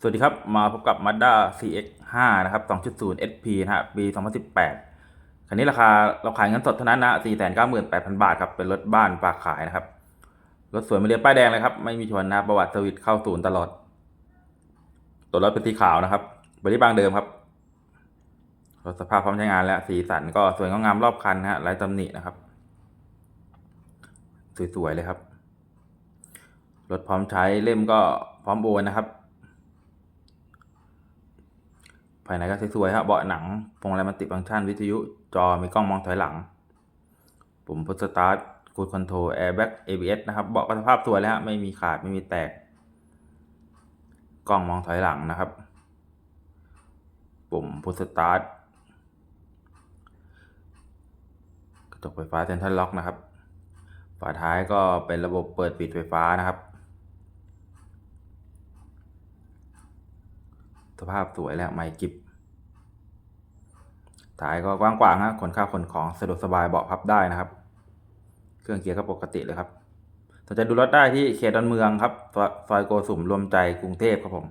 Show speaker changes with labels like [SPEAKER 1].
[SPEAKER 1] สวัสดีครับ มาพบกับ Mazda CX-5 นะครับ 2.0 SP นะฮะ ปี 2018 คันนี้ราคาเราขายเงินสดเท่านั้นนะ 498,000 บาทครับ เป็นรถบ้านฝากขายนะครับ รถสวยมาเรียบป้ายแดงเลยครับ ไม่มีชนนะประวัติสวิตเข้าศูนย์ตลอด ตัวรถเป็นสีขาวนะครับบริบางเดิมครับ รถสภาพพร้อมใช้งานแล้ว สีสันก็สวยงดงามรอบคันนะฮะไร้ตำหนินะครับ สวยๆเลยครับ รถพร้อมใช้เล่มก็พร้อมโอนนะครับ ภายในก็สวยๆครับเบาะหนังพวงมาลัยมัลติฟังก์ชันวิทยุจอมีกล้องมองถอยหลัง ปุ่มพุทสตาร์ทคูดคอนโทรลแอร์แบ็ก ABS นะครับเบาะก็สภาพสวยแล้วฮะไม่มีขาดไม่มีแตก กล้องมองถอยหลังนะครับ ปุ่มพุทสตาร์ทกระจกไฟฟ้าเซ็นทรัลล็อกนะครับ ฝาท้ายก็เป็นระบบเปิดปิดไฟฟ้านะครับ สภาพสวยแล้วไม่กิบท้ายก็กว้างกวางฮะขนข้าวขนของสะดวกสบายเบาะพับได้นะครับ เครื่องเกียร์ก็ปกติเลยครับสนใจดูรถได้ที่เขตดอนเมืองครับซอยโกสุมรวมใจกรุงเทพครับผม